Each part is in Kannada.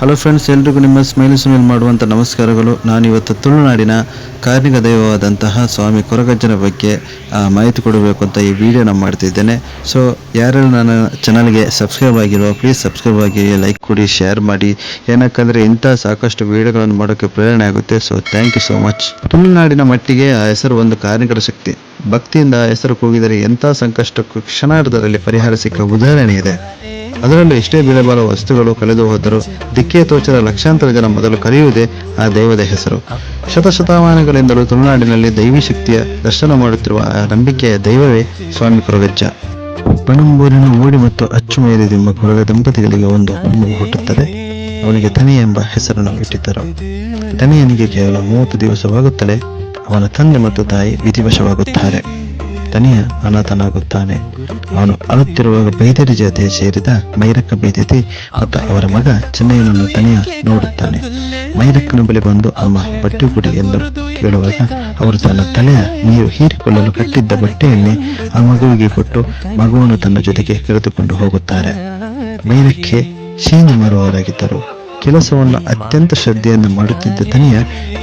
ಹಲೋ ಫ್ರೆಂಡ್ಸ್ ಎಲ್ರಿಗೂ ನಿಮ್ಮ ಸ್ಮೈಲ್ ಸ್ಮೈಲ್ ಮಾಡುವಂಥ ನಮಸ್ಕಾರಗಳು. ನಾನಿವತ್ತು ತುಳುನಾಡಿನ ಕಾರ್ಣಿಕ ದೈವವಾದಂತಹ ಸ್ವಾಮಿ ಕೊರಗಜ್ಜನ ಬಗ್ಗೆ ಮಾಹಿತಿ ಕೊಡಬೇಕು ಅಂತ ಈ ವಿಡಿಯೋನ ಮಾಡ್ತಿದ್ದೇನೆ. ಸೊ ಯಾರೆಲ್ಲ ನನ್ನ ಚಾನಲ್ಗೆ ಸಬ್ಸ್ಕ್ರೈಬ್ ಆಗಿರೋ ಪ್ಲೀಸ್ ಸಬ್ಸ್ಕ್ರೈಬ್ ಆಗಿ ಲೈಕ್ ಕೊಡಿ ಶೇರ್ ಮಾಡಿ. ಏನಕ್ಕಂದರೆ ಇಂಥ ಸಾಕಷ್ಟು ವಿಡಿಯೋಗಳನ್ನು ಮಾಡೋಕ್ಕೆ ಪ್ರೇರಣೆ ಆಗುತ್ತೆ. So thank you so much ತುಳುನಾಡಿನ ಮಟ್ಟಿಗೆ ಆ ಹೆಸರು ಒಂದು ಕಾರ್ಣಿಕರ ಶಕ್ತಿ. ಭಕ್ತಿಯಿಂದ ಆ ಹೆಸರು ಕೂಗಿದರೆ ಎಂಥ ಸಂಕಷ್ಟಕ್ಕೂ ಕ್ಷಣಾರ್ಧದಲ್ಲಿ ಪರಿಹಾರ ಸಿಕ್ಕ ಉದಾಹರಣೆ ಇದೆ. ಅದರಲ್ಲೂ ಎಷ್ಟೇ ಬೆಲೆ ಬಾಳುವ ವಸ್ತುಗಳು ಕಳೆದು ಹೋದರೂ ದಿಕ್ಕೇ ತೋಚದ ಲಕ್ಷಾಂತರ ಜನ ಮೊದಲು ಕರೆಯುವುದೇ ಆ ದೈವದ ಹೆಸರು. ಶತಶತಮಾನಗಳಿಂದಲೂ ತುಳುನಾಡಿನಲ್ಲಿ ದೈವಿ ಶಕ್ತಿಯ ದರ್ಶನ ಮಾಡುತ್ತಿರುವ ಆ ನಂಬಿಕೆಯ ದೈವವೇ ಸ್ವಾಮಿ ಕೊರಗಜ್ಜ. ಪಣಂಬೂರಿನ ಮೂಡಿ ಮತ್ತು ಅಚ್ಚುಮೇರಿದೆಂಬ ಕೊರಗ ದಂಪತಿಗಳಿಗೆ ಒಂದು ಮಗು ಹುಟ್ಟುತ್ತದೆ. ಅವನಿಗೆ ತನಿ ಎಂಬ ಹೆಸರನ್ನು ಇಟ್ಟಿದ್ದರು. ತನಿಯನಿಗೆ ಕೇವಲ ಮೂವತ್ತು ದಿವಸವಾಗುತ್ತಲೇ ಅವನ ತಂದೆ ಮತ್ತು ತಾಯಿ ವಿಧಿವಶವಾಗುತ್ತಾರೆ. ತನಿಯ ಅನಾಥನಾಗುತ್ತಾನೆ. ಅವನು ಅಳುತ್ತಿರುವಾಗ ಬೈದರಿ ಜೊತೆ ಸೇರಿದ ಮೈರಕ್ಕ ಬೈದತಿ ಮತ್ತು ಅವರ ಮಗ ಚೆನ್ನೈನನ್ನು ತನಿಯ ನೋಡುತ್ತಾನೆ. ಮೈರಕ್ಕನ ಬಳಿ ಬಂದು, ಅಮ್ಮ, ಬಟ್ಟೆ ಕೊಡಿ ಎಂದು ಕೇಳುವಾಗ ಅವರು ತನ್ನ ತಲೆಯ ನೀರು ಹೀರಿಕೊಳ್ಳಲು ಕಟ್ಟಿದ್ದ ಬಟ್ಟೆಯನ್ನೇ ಆ ಮಗುವಿಗೆ ಕೊಟ್ಟು ಮಗುವನ್ನು ತನ್ನ ಜೊತೆಗೆ ಕರೆದುಕೊಂಡು ಹೋಗುತ್ತಾರೆ. ಮೈರಕ್ಕೆ ಶೀನ ಮಾರುವವರಾಗಿದ್ದರು. ಕೆಲಸವನ್ನು ಅತ್ಯಂತ ಶ್ರದ್ಧೆಯನ್ನು ಮಾಡುತ್ತಿದ್ದ ತನಿಯ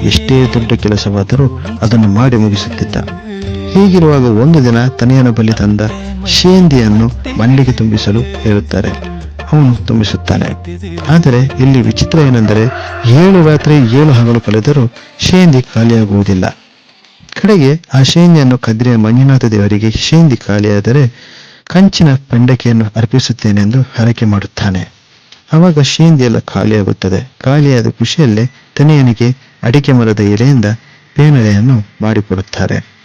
ಎಷ್ಟೇ ದೊಡ್ಡ ಕೆಲಸವಾದರೂ ಅದನ್ನು ಮಾಡಿ ಮುಗಿಸುತ್ತಿದ್ದ. ಹೀಗಿರುವಾಗ ಒಂದು ದಿನ ತನಿಯನ ಬಳಿ ತಂದ ಶೇಂದಿಯನ್ನು ಮಂಡಿಗೆ ತುಂಬಿಸಲು ಹೇಳುತ್ತಾರೆ. ಅವನು ತುಂಬಿಸುತ್ತಾನೆ. ಆದರೆ ಇಲ್ಲಿ ವಿಚಿತ್ರ ಏನೆಂದರೆ ಏಳು ರಾತ್ರಿ ಏಳು ಹಗಲು ಕಳೆದರೂ ಶೇಂದಿ ಖಾಲಿಯಾಗುವುದಿಲ್ಲ. ಕಡೆಗೆ ಆ ಶೇಂದಿಯನ್ನು ಕದ್ರಿಯ ಮಂಜುನಾಥ ದೇವರಿಗೆ ಶೇಂದಿ ಖಾಲಿಯಾದರೆ ಕಂಚಿನ ಪೆಂಡಕೆಯನ್ನು ಅರ್ಪಿಸುತ್ತೇನೆಂದು ಹರಕೆ ಮಾಡುತ್ತಾನೆ. ಆವಾಗ ಶೇಂದಿ ಎಲ್ಲ ಖಾಲಿಯಾಗುತ್ತದೆ. ಖಾಲಿಯಾದ ಖುಷಿಯಲ್ಲೇ ತನೆಯನಿಗೆ ಅಡಿಕೆ ಮರದ ಎಲೆಯಿಂದ ಪೇನಲೆಯನ್ನು ಮಾಡಿಕೊಡುತ್ತಾರೆ.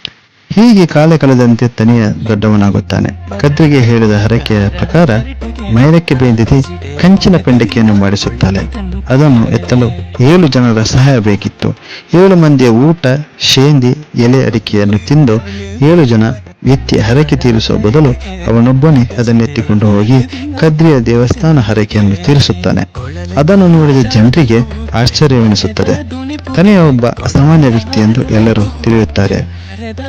ಹೀಗೆ ಕಾಲ ಕಳೆದಂತೆ ತನಿಯ ದೊಡ್ಡವನಾಗುತ್ತಾನೆ. ಕದ್ರಿಗೆ ಹೇಳಿದ ಹರಕೆಯ ಪ್ರಕಾರ ಮೈರಕ್ಕೆ ಬೇಂದಿದೆ ಕಂಚಿನ ಪೆಂಡಕಿಯನ್ನು ಮಾಡಿಸುತ್ತಾಳೆ. ಅದನ್ನು ಎತ್ತಲು ಏಳು ಜನರ ಸಹಾಯ ಬೇಕಿತ್ತು. ಏಳು ಮಂದಿಯ ಊಟ, ಶೇಂದಿ, ಎಲೆ ಅಡಿಕೆಯನ್ನು ತಿಂದು ಏಳು ಜನ ಎತ್ತಿ ಹರಕೆ ತೀರಿಸುವ ಬದಲು ಅವನೊಬ್ಬನೇ ಅದನ್ನೆತ್ತಿಕೊಂಡು ಹೋಗಿ ಕದ್ರಿಯ ದೇವಸ್ಥಾನ ಹರಕೆಯನ್ನು ತೀರಿಸುತ್ತಾನೆ. ಅದನ್ನು ನೋಡಿದ ಜನರಿಗೆ ಆಶ್ಚರ್ಯವೆನಿಸುತ್ತದೆ. ತನೆಯ ಒಬ್ಬ ಅಸಾಮಾನ್ಯ ವ್ಯಕ್ತಿ ಎಂದು ಎಲ್ಲರೂ ತಿಳಿಯುತ್ತಾರೆ.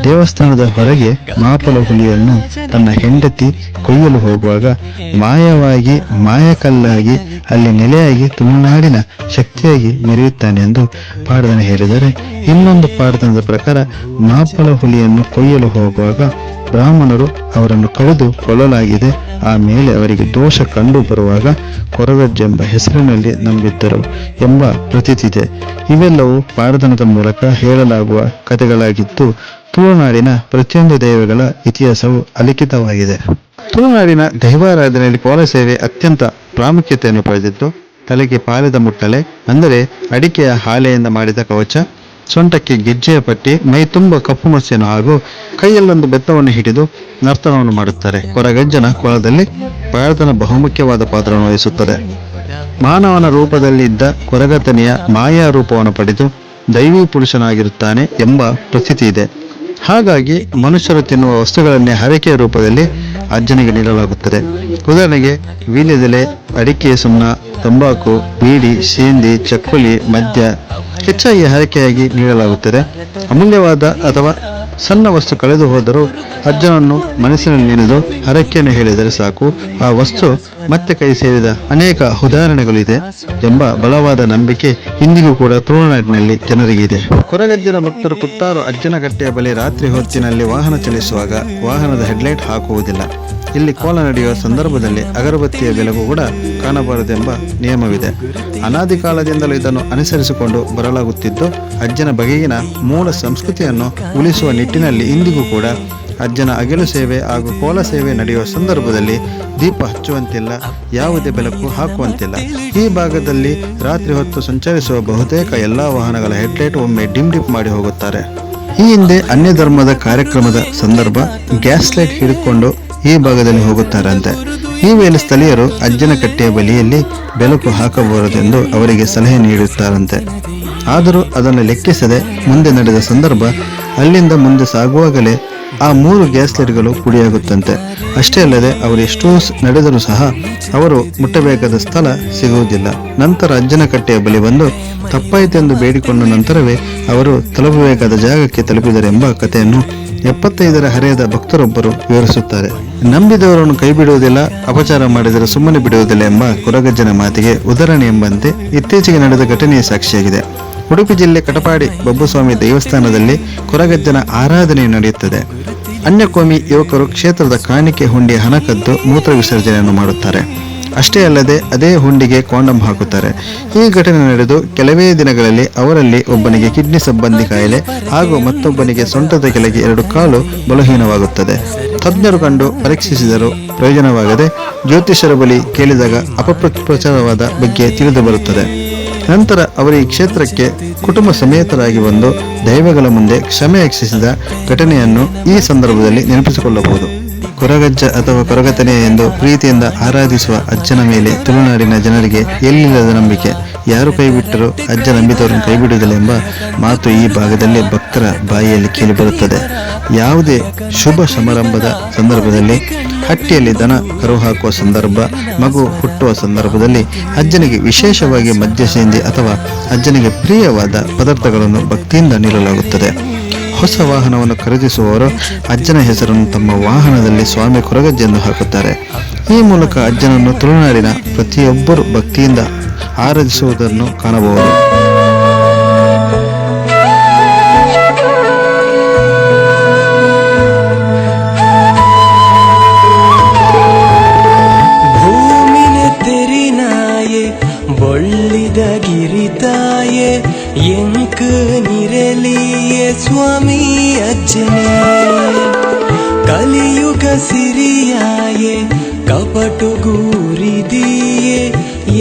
ದೇವಸ್ಥಾನದ ಹೊರಗೆ ಮಾಪಲ ಹುಲಿಯನ್ನು ತನ್ನ ಹೆಂಡತಿ ಕೊಯ್ಯಲು ಹೋಗುವಾಗ ಮಾಯವಾಗಿ, ಮಾಯಕಲ್ಲಾಗಿ, ಅಲ್ಲಿ ನೆಲೆಯಾಗಿ ತುಳುನಾಡಿನ ಶಕ್ತಿಯಾಗಿ ಮೆರೆಯುತ್ತಾನೆ ಎಂದು ಪಾಡದನ ಹೇಳಿದರೆ, ಇನ್ನೊಂದು ಪಾಡದನದ ಪ್ರಕಾರ ಮಾಪಲ ಹುಲಿಯನ್ನು ಕೊಯ್ಯಲು ಹೋಗುವಾಗ ಬ್ರಾಹ್ಮಣರು ಅವರನ್ನು ಕಳೆದು ಕೊಲ್ಲಲಾಗಿದೆ ಆಮೇಲೆ ಅವರಿಗೆ ದೋಷ ಕಂಡು ಬರುವಾಗ ಕೊರಗಜ್ಜೆಂಬ ಹೆಸರಿನಲ್ಲಿ ನಂಬಿದ್ದರು ಎಂಬ ಪ್ರತೀತಿದೆ. ಇವೆಲ್ಲವೂ ಪಾರದನದ ಮೂಲಕ ಹೇಳಲಾಗುವ ಕಥೆಗಳಾಗಿದ್ದು, ತುಳುನಾಡಿನ ಪ್ರತಿಯೊಂದು ದೈವಗಳ ಇತಿಹಾಸವು ಅಲಿಖಿತವಾಗಿದೆ. ತುಳುನಾಡಿನ ದೈವಾರಾಧನೆಯಲ್ಲಿ ಕೋಲ ಸೇವೆ ಅತ್ಯಂತ ಪ್ರಾಮುಖ್ಯತೆಯನ್ನು ಪಡೆದಿದ್ದು, ತಲೆಗೆ ಪಾಲದ ಮುಟ್ಟಲೆ, ಅಂದರೆ ಅಡಿಕೆಯ ಹಾಲೆಯಿಂದ ಮಾಡಿದ ಕವಚ ಸೊಂಟಕ್ಕೆ ಗೆಜ್ಜೆಯ ಪಟ್ಟಿ, ಮೈ ತುಂಬ ಕಪ್ಪು ಮಸಿಯನ್ನು ಹಾಗೂ ಕೈಯಲ್ಲೊಂದು ಬೆತ್ತವನ್ನು ಹಿಡಿದು ನರ್ತನವನ್ನು ಮಾಡುತ್ತಾರೆ. ಕೊರಗಜ್ಜನ ಕೊಳದಲ್ಲಿ ಪ್ರಾರ್ಥನ ಬಹುಮುಖ್ಯವಾದ ಪಾತ್ರವನ್ನು ವಹಿಸುತ್ತದೆ. ಮಾನವನ ರೂಪದಲ್ಲಿದ್ದ ಕೊರಗತನೆಯ ಮಾಯಾ ರೂಪವನ್ನು ಪಡೆದು ದೈವಿ ಪುರುಷನಾಗಿರುತ್ತಾನೆ ಎಂಬ ಪ್ರತೀತಿ ಇದೆ. ಹಾಗಾಗಿ ಮನುಷ್ಯರು ತಿನ್ನುವ ವಸ್ತುಗಳನ್ನೇ ಹರಕೆಯ ರೂಪದಲ್ಲಿ ಅಜ್ಜನಿಗೆ ನೀಡಲಾಗುತ್ತದೆ. ಉದಾಹರಣೆಗೆ ವೀಳ್ಯದೆಲೆ ಅಡಿಕೆ ಸುಣ್ಣ, ತಂಬಾಕು, ಬೀಡಿ ಸೇಂದಿ ಚಕ್ಕುಲಿ, ಮದ್ಯ ಹೆಚ್ಚಾಗಿ ಹರಕೆಯಾಗಿ ನೀಡಲಾಗುತ್ತದೆ. ಅಮೂಲ್ಯವಾದ ಅಥವಾ ಸಣ್ಣ ವಸ್ತು ಕಳೆದು ಹೋದರೂ ಅಜ್ಜನನ್ನು ಮನಸ್ಸಿನಲ್ಲಿ ನೆನೆದು ಹರಕೆಯನ್ನು ಹೇಳಿದರೆ ಸಾಕು. ಆ ವಸ್ತು ಮತ್ತೆ ಕೈ ಸೇರಿದ ಅನೇಕ ಉದಾಹರಣೆಗಳಿದೆ ಎಂಬ ಬಲವಾದ ನಂಬಿಕೆ ಇಂದಿಗೂ ಕೂಡ ತುಳುನಾಡಿನಲ್ಲಿ ಜನರಿಗಿದೆ. ಕೊರಗಜ್ಜನ ಭಕ್ತರು ಕುತ್ತಾರು ಅಜ್ಜನ ಕಟ್ಟೆಯ ಬಳಿ ರಾತ್ರಿ ಹೊತ್ತಿನಲ್ಲಿ ವಾಹನ ಚಲಿಸುವಾಗ ವಾಹನದ ಹೆಡ್ಲೈಟ್ ಹಾಕುವುದಿಲ್ಲ. ಇಲ್ಲಿ ಕೋಲ ನಡೆಯುವ ಸಂದರ್ಭದಲ್ಲಿ ಅಗರಬತ್ತಿಯ ಬೆಳಕು ಕೂಡ ಕಾಣಬಾರದೆಂಬ ನಿಯಮವಿದೆ. ಅನಾದಿ ಕಾಲದಿಂದಲೂ ಇದನ್ನು ಅನುಸರಿಸಿಕೊಂಡು ಬರಲಾಗುತ್ತಿದ್ದು, ಅಜ್ಜನ ಬಗೆಗಿನ ಮೂಲ ಸಂಸ್ಕೃತಿಯನ್ನು ಉಳಿಸುವ ನಿಟ್ಟಿನಲ್ಲಿ ಇಂದಿಗೂ ಕೂಡ ಅಜ್ಜನ ಅಗಿಲು ಸೇವೆ ಹಾಗೂ ಕೋಲ ಸೇವೆ ನಡೆಯುವ ಸಂದರ್ಭದಲ್ಲಿ ದೀಪ ಹಚ್ಚುವಂತಿಲ್ಲ, ಯಾವುದೇ ಬೆಳಕು ಹಾಕುವಂತಿಲ್ಲ. ಈ ಭಾಗದಲ್ಲಿ ರಾತ್ರಿ ಹೊತ್ತು ಸಂಚರಿಸುವ ಬಹುತೇಕ ಎಲ್ಲ ವಾಹನಗಳ ಹೆಡ್ಲೈಟ್ ಒಮ್ಮೆ ಡಿಮ್ ಡಿಪ್ ಮಾಡಿ ಹೋಗುತ್ತಾರೆ. ಈ ಹಿಂದೆ ಅನ್ಯ ಧರ್ಮದ ಕಾರ್ಯಕ್ರಮದ ಸಂದರ್ಭ ಗ್ಯಾಸ್ ಲೈಟ್ ಹಿಡಿದುಕೊಂಡು ಈ ಭಾಗದಲ್ಲಿ ಹೋಗುತ್ತಾರಂತೆ. ಈ ವೇಳೆ ಸ್ಥಳೀಯರು ಅಜ್ಜನ ಕಟ್ಟೆಯ ಬಲಿಯಲ್ಲಿ ಬೆಳಕು ಹಾಕಬಾರದೆಂದು ಅವರಿಗೆ ಸಲಹೆ ನೀಡುತ್ತಾರಂತೆ. ಆದರೂ ಅದನ್ನು ಲೆಕ್ಕಿಸದೆ ಮುಂದೆ ನಡೆದ ಸಂದರ್ಭ ಅಲ್ಲಿಂದ ಮುಂದೆ ಸಾಗುವಾಗಲೇ ಆ ಮೂರು ಗ್ಯಾಸ್ ಲೈಟ್ಗಳು ಪುಡಿಯಾಗುತ್ತಂತೆ. ಅಷ್ಟೇ ಅಲ್ಲದೆ ಅವರು ಎಷ್ಟೋ ನಡೆದರೂ ಸಹ ಅವರು ಮುಟ್ಟಬೇಕಾದ ಸ್ಥಳ ಸಿಗುವುದಿಲ್ಲ. ನಂತರ ಅಜ್ಜನ ಕಟ್ಟೆಯ ಬಳಿ ಬಂದು ತಪ್ಪಾಯಿತೆಂದು ಬೇಡಿಕೊಂಡ ನಂತರವೇ ಅವರು ತಲುಪಬೇಕಾದ ಜಾಗಕ್ಕೆ ತಲುಪಿದರೆಂಬ ಕಥೆಯನ್ನು ಎಪ್ಪತ್ತೈದರ ಹರೆಯದ ಭಕ್ತರೊಬ್ಬರು ವಿವರಿಸುತ್ತಾರೆ. ನಂಬಿದವರನ್ನು ಕೈ ಬಿಡುವುದಿಲ್ಲ ಅಪಚಾರ ಮಾಡಿದರೆ ಸುಮ್ಮನೆ ಬಿಡುವುದಿಲ್ಲ ಎಂಬ ಕುರಗಜ್ಜನ ಮಾತಿಗೆ ಉದಾಹರಣೆ ಎಂಬಂತೆ ಇತ್ತೀಚೆಗೆ ನಡೆದ ಘಟನೆಯ ಸಾಕ್ಷಿಯಾಗಿದೆ. ಉಡುಪಿ ಜಿಲ್ಲೆ ಕಟಪಾಡಿ ಬಬ್ಬುಸ್ವಾಮಿ ದೇವಸ್ಥಾನದಲ್ಲಿ ಕೊರಗಜ್ಜನ ಆರಾಧನೆ ನಡೆಯುತ್ತದೆ. ಅನ್ಯಕೋಮಿ ಯುವಕರು ಕ್ಷೇತ್ರದ ಕಾಣಿಕೆ ಹುಂಡಿ ಹಣ ಕದ್ದು ಮೂತ್ರ ವಿಸರ್ಜನೆಯನ್ನು ಮಾಡುತ್ತಾರೆ. ಅಷ್ಟೇ ಅಲ್ಲದೆ ಅದೇ ಹುಂಡಿಗೆ ಕೋಂಡಂ ಹಾಕುತ್ತಾರೆ. ಈ ಘಟನೆ ನಡೆದು ಕೆಲವೇ ದಿನಗಳಲ್ಲಿ ಅವರಲ್ಲಿ ಒಬ್ಬನಿಗೆ ಕಿಡ್ನಿ ಸಂಬಂಧಿ ಕಾಯಿಲೆ ಹಾಗೂ ಮತ್ತೊಬ್ಬನಿಗೆ ಸೊಂಟದ ಕೆಳಗೆ ಎರಡು ಕಾಲು ಬಲಹೀನವಾಗುತ್ತದೆ. ತಜ್ಞರು ಕಂಡು ಪರೀಕ್ಷಿಸಿದರೂ ಪ್ರಯೋಜನವಾಗದೆ ಜ್ಯೋತಿಷರ ಬಳಿ ಕೇಳಿದಾಗ ಅಪಪ್ರಚಾರವಾದ ಬಗ್ಗೆ ತಿಳಿದು ಬರುತ್ತದೆ. ನಂತರ ಅವರು ಈ ಕ್ಷೇತ್ರಕ್ಕೆ ಕುಟುಂಬ ಸಮೇತರಾಗಿ ಬಂದು ದೈವಗಳ ಮುಂದೆ ಕ್ಷಮೆ ಯಕ್ಷಿಸಿದ ಘಟನೆಯನ್ನು ಈ ಸಂದರ್ಭದಲ್ಲಿ ನೆನಪಿಸಿಕೊಳ್ಳಬಹುದು. ಕೊರಗಜ್ಜ ಅಥವಾ ಕೊರಗತನೆ ಎಂದು ಪ್ರೀತಿಯಿಂದ ಆರಾಧಿಸುವ ಅಜ್ಜನ ಮೇಲೆ ತುಳುನಾಡಿನ ಜನರಿಗೆ ಎಲ್ಲಿಲ್ಲದ ನಂಬಿಕೆ? ಯಾರು ಕೈಬಿಟ್ಟರೂ ಅಜ್ಜ ನಂಬಿದವರನ್ನು ಕೈ ಬಿಡುವುದಿಲ್ಲ ಎಂಬ ಮಾತು ಈ ಭಾಗದಲ್ಲಿ ಭಕ್ತರ ಬಾಯಿಯಲ್ಲಿ ಕೇಳಿಬರುತ್ತದೆ ಯಾವುದೇ ಶುಭ ಸಮಾರಂಭದ ಸಂದರ್ಭದಲ್ಲಿ, ಹಟ್ಟಿಯಲ್ಲಿ ದನ ಕರು ಹಾಕುವ ಸಂದರ್ಭ, ಮಗು ಹುಟ್ಟುವ ಸಂದರ್ಭದಲ್ಲಿ ಅಜ್ಜನಿಗೆ ವಿಶೇಷವಾಗಿ ಮದ್ಯ ಸೇಂದಿ ಅಥವಾ ಅಜ್ಜನಿಗೆ ಪ್ರಿಯವಾದ ಪದಾರ್ಥಗಳನ್ನು ಭಕ್ತಿಯಿಂದ ನೀಡಲಾಗುತ್ತದೆ. ಹೊಸ ವಾಹನವನ್ನು ಖರೀದಿಸುವವರು ಅಜ್ಜನ ಹೆಸರನ್ನು ತಮ್ಮ ವಾಹನದಲ್ಲಿ ಸ್ವಾಮಿ ಕೊರಗಜ್ಜೆಂದು ಹಾಕುತ್ತಾರೆ. ಈ ಮೂಲಕ ಅಜ್ಜನನ್ನು ತುಳುನಾಡಿನ ಪ್ರತಿಯೊಬ್ಬರು ಭಕ್ತಿಯಿಂದ ಆರಾಧಿಸುವುದನ್ನು ಕಾಣಬಹುದು. ಕಪಟು ಗೂರಿದಿಯೇ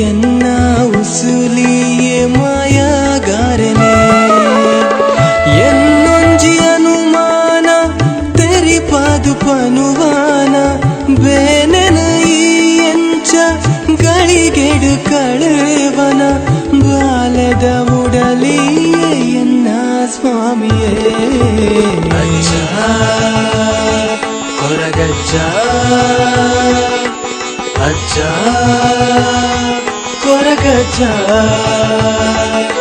ಎನ್ನ ಉಸುಲಿಯೇ ಮಾಯಾಗಾರನೆ ಎನ್ನೊಂಜಿ ಅನುಮಾನ ತೆರಿಪಾದು ಪನುವಾನ ಬೇನೆನ ಈ ಎಂಚ ಗಳಿಗೆಡು ಕಳೆವನ ಬಾಲದ ಉಡಲಿಯೇ ಎನ್ನ ಸ್ವಾಮಿಯೇ ಅಜ್ಜ ಕೊರಗಜ್ಜ ಅಜ್ಜ ಕೊರಗಜ್ಜ ಅಜ್ಜ